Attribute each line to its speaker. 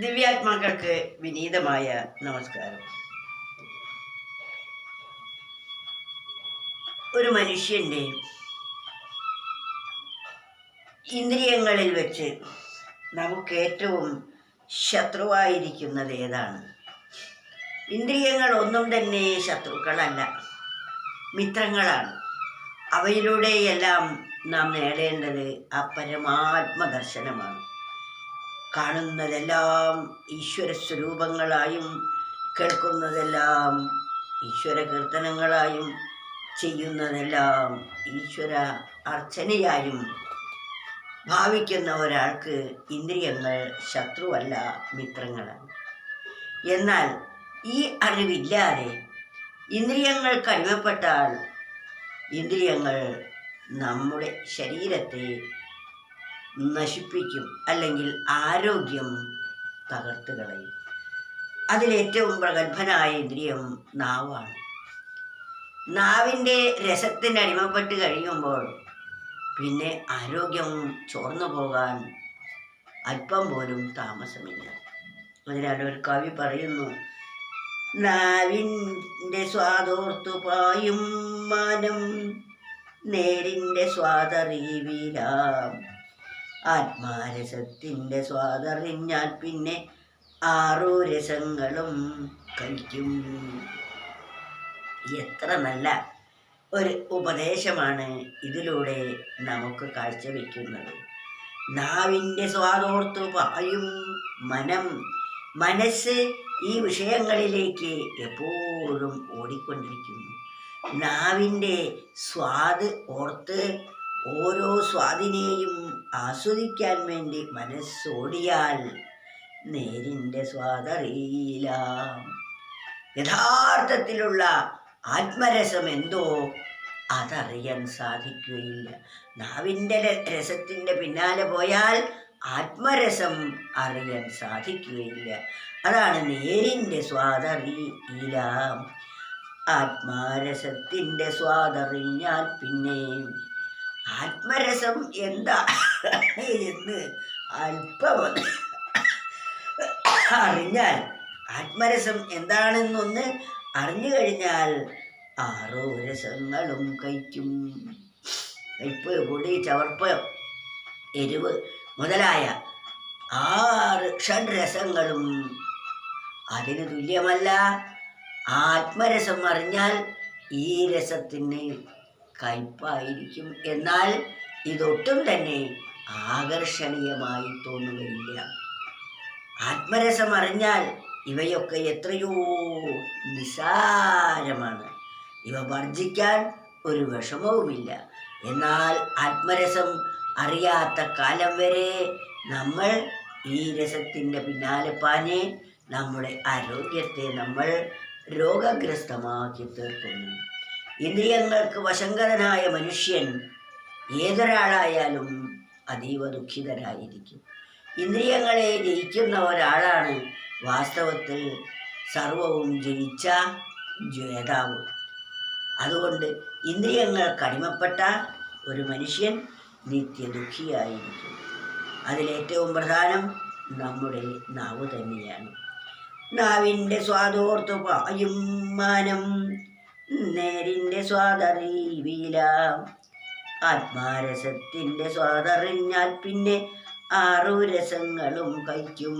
Speaker 1: ദിവ്യാത്മാക്കൾക്ക് വിനീതമായ നമസ്കാരം. ഒരു മനുഷ്യന്റെ ഇന്ദ്രിയങ്ങളിൽ വെച്ച് നമുക്ക് ഏറ്റവും ശത്രുവായിരിക്കുന്നത് ഏതാണ്? ഇന്ദ്രിയങ്ങൾ ഒന്നും തന്നെ ശത്രുക്കളല്ല മിത്രങ്ങളാണ്. അവയിലൂടെയെല്ലാം നാം നേടേണ്ടത് ആ പരമാത്മ ദർശനമാണ് കാണുന്നതെല്ലാം ഈശ്വര സ്വരൂപങ്ങളായും കേൾക്കുന്നതെല്ലാം ഈശ്വര കീർത്തനങ്ങളായും ചെയ്യുന്നതെല്ലാം ഈശ്വര അർച്ചനയായും ഭാവിക്കുന്ന ഒരാൾക്ക് ഇന്ദ്രിയങ്ങൾ ശത്രുവല്ല മിത്രങ്ങളാണ് എന്നാൽ ഈ അറിവില്ലാതെ ഇന്ദ്രിയങ്ങൾക്ക് അടിമപ്പെട്ടാൽ ഇന്ദ്രിയങ്ങൾ നമ്മുടെ ശരീരത്തെ നശിപ്പിക്കും അല്ലെങ്കിൽ ആരോഗ്യം തകർത്ത് കളയും. അതിലേറ്റവും പ്രഗത്ഭനായ ഇന്ദ്രിയം നാവാണ്. നാവിന്റെ രസത്തിന് അടിമപ്പെട്ട് കഴിയുമ്പോൾ പിന്നെ ആരോഗ്യം ചോർന്നു പോകാൻ അല്പം പോലും താമസമില്ല. അതിനാൽ ഒരു കവി പറയുന്നു നാവിന്റെ സ്വാദോർത്തു പായും മാനം നേരിന്റെ സ്വാദറിവിലാം. ആത്മാരസത്തിന്റെ സ്വാദറിഞ്ഞാൽ പിന്നെ ആറു രസങ്ങളും കഴിക്കും. എത്ര നല്ല ഒരു ഉപദേശമാണ് ഇതിലൂടെ നമുക്ക് കാഴ്ചവെക്കുന്നത്. നാവിന്റെ സ്വാദോർത്തു പായും മനം മനസ്സ് ഈ വിഷയങ്ങളിലേക്ക് എപ്പോഴും ഓടിക്കൊണ്ടിരിക്കുന്നു. നാവിന്റെ സ്വാദ് ഓർത്ത് ഓരോ സ്വാദിനെയും ആസ്വദിക്കാൻ വേണ്ടി മനസ്സോടിയാൽ നേരിന്റെ സ്വാദറിയില്ല. യഥാർത്ഥത്തിലുള്ള ആത്മരസം എന്തോ അതറിയാൻ സാധിക്കുകയില്ല. നാവിന്റെ രസത്തിന്റെ പിന്നാലെ പോയാൽ ആത്മരസം അറിയാൻ സാധിക്കുകയില്ല. അതാണ് നേരിന്റെ സ്വാദറിയില്ല. ആത്മാരസത്തിന്റെ സ്വാദറിഞ്ഞാൽ പിന്നെ ആത്മരസം എന്താ എന്ന് അല്പം അറിഞ്ഞാൽ ആത്മരസം എന്താണെന്നൊന്ന് അറിഞ്ഞു കഴിഞ്ഞാൽ ആറോ രസങ്ങളും കഴിക്കും. കയ്പ് പൊടി ചവർപ്പ് എരിവ് മുതലായ ആറ് ഷഡ്രസങ്ങളും. അതിന് തുല്യമല്ല ആത്മരസം അറിഞ്ഞാൽ ഈ രസത്തിന് കയ്പായിരിക്കും. എന്നാൽ ഇതൊട്ടും തന്നെ ആകർഷണീയമായി തോന്നുകയില്ല. ആത്മരസം അറിഞ്ഞാൽ ഇവയൊക്കെ എത്രയോ നിസാരമാണ്. ഇവ വർജിക്കാൻ ഒരു വിഷമവുമില്ല. എന്നാൽ ആത്മരസം അറിയാത്ത കാലം വരെ നമ്മൾ ഈ രസത്തിന്റെ പിന്നാലെ പാഞ്ഞ് നമ്മുടെ ആരോഗ്യത്തെ നമ്മൾ രോഗഗ്രസ്തമാക്കി തീർക്കുന്നു. ഇന്ദ്രിയങ്ങൾക്ക് വശങ്കരനായ മനുഷ്യൻ ഏതൊരാളായാലും അതീവ ദുഃഖിതരായിരിക്കും. ഇന്ദ്രിയങ്ങളെ ജയിക്കുന്ന ഒരാളാണ് വാസ്തവത്തിൽ സർവവും ജയിച്ച ജേതാവ്. അതുകൊണ്ട് ഇന്ദ്രിയങ്ങൾ കടിമപ്പെട്ട ഒരു മനുഷ്യൻ നിത്യദുഃഖിയായിരിക്കും. അതിലേറ്റവും പ്രധാനം നമ്മുടെ നാവ് തന്നെയാണ്. നാവിന്റെ സ്വാദോർത്തു പായും മാനം നേരിന്റെ സ്വാദറിവില ആത്മാരസത്തിന്റെ സ്വാദറിഞ്ഞാൽ പിന്നെ ആറു രസങ്ങളും കഴിക്കും.